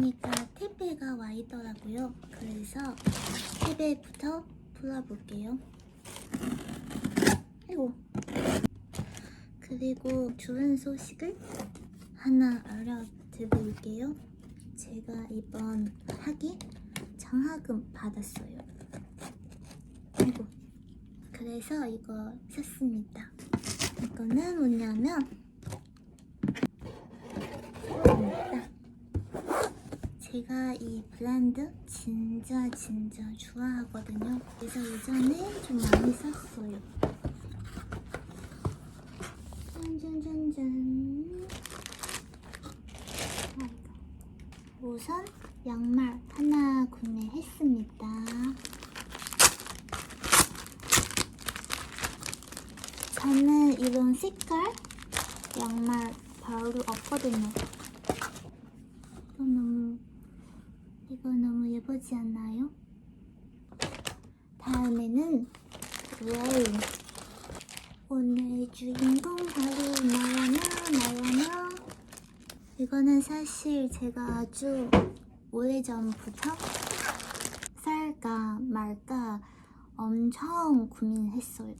보니까 택배가 와 있더라고요. 그래서 택배부터 불러볼게요. 아이고. 그리고 좋은 소식을 하나 알려드릴게요. 제가 이번 학기 장학금 받았어요. 아이고. 그래서 이거 샀습니다. 이거는 뭐냐면 이겁니다. 제가 이 브랜드 진짜 진짜 좋아하거든요. 그래서 예전에 좀 많이 샀어요. 짠짠짠짠. 우선 양말 하나 구매했습니다. 저는 이런 색깔 양말 별로 없거든요. 이거 너무 이거 너무 예쁘지 않나요? 다음에는 와우 오늘 주인공 바로 나야나 나야나 이거는 사실 제가 아주 오래전부터 살까 말까 엄청 고민했어요.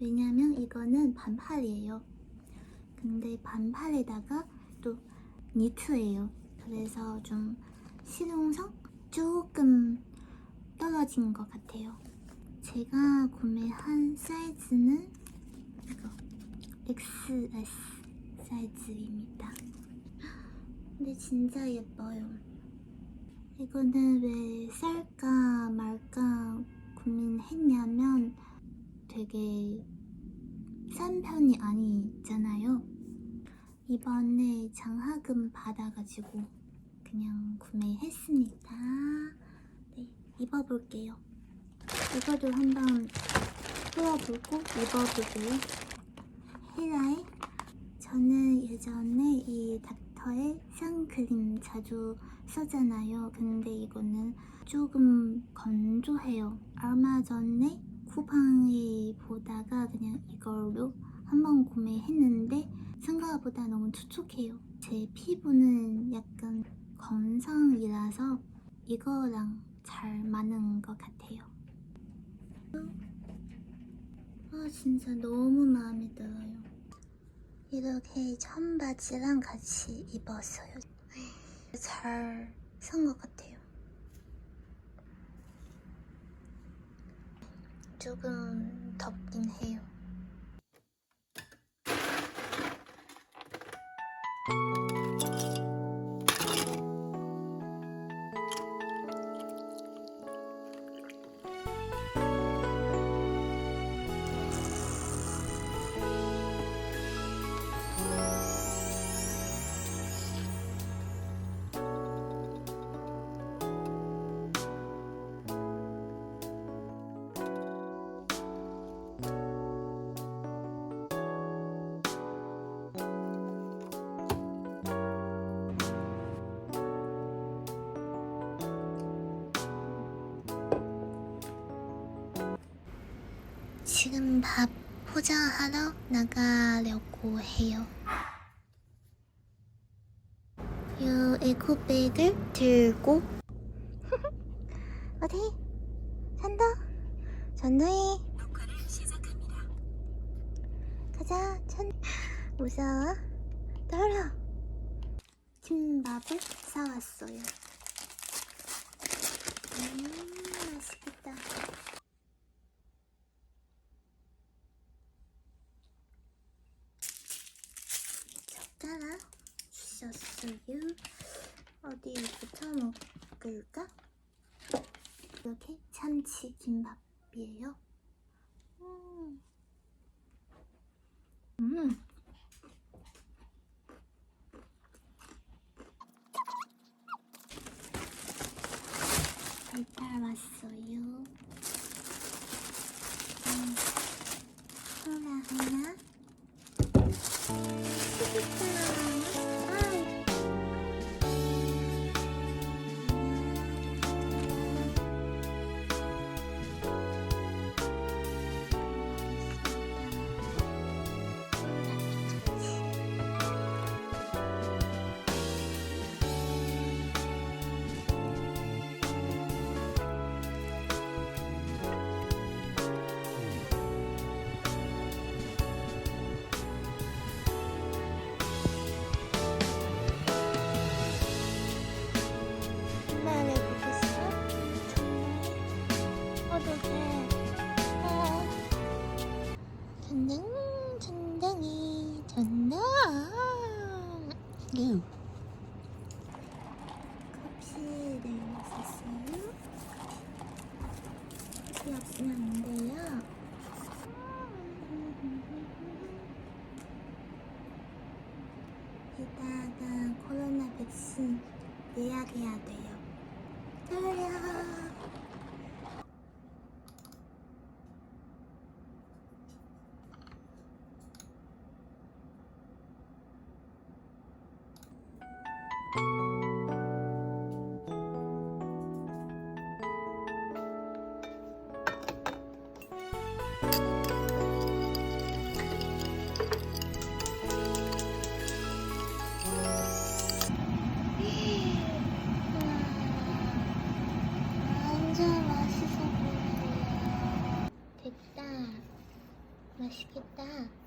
왜냐면 이거는 반팔이에요. 근데 반팔에다가 또 니트예요. 그래서 좀 실용성 조금 떨어진 것 같아요. 제가 구매한 사이즈는 이거 XS 사이즈입니다. 근데 진짜 예뻐요. 이거는 왜 살까 말까 고민했냐면 되게 싼 편이 아니잖아요. 이번에 장학금 받아가지고 그냥 구매했습니다. 네, 입어볼게요. 이거도 한번 풀어보고 입어보고요. 헤라이 저는 예전에 이 닥터의 선크림 자주 쓰잖아요. 근데 이거는 조금 건조해요. 얼마 전에 쿠팡에 보다가 그냥 이걸로 한번 구매했는데 생각보다 너무 촉촉해요. 제 피부는 약간 건성이라서 이거랑 잘 맞는 것 같아요. 아 진짜 너무 마음에 들어요. 이렇게 청바지랑 같이 입었어요. 잘 산 것 같아요. 조금 덥긴 해요. 지금 밥 포장하러 나가려고 해요. 요 에코백을 들고. 어디? 산다? 전도해. 가자 천 무서워. 떨어. 김밥을 사왔어요. 음 맛있겠다 젓가락 주셨어요. 어디부터 먹을까? 이렇게 참치 김밥이에요. 음. 음. 배달 왔어요. 전등, 전등이 전등. 유. 커피를 샀어요. 커피 없으면 안 돼요. 이따가 코로나 백신 예약해야 돼요. 떨려. 음, 음, 음. 됐다. 맛있겠다.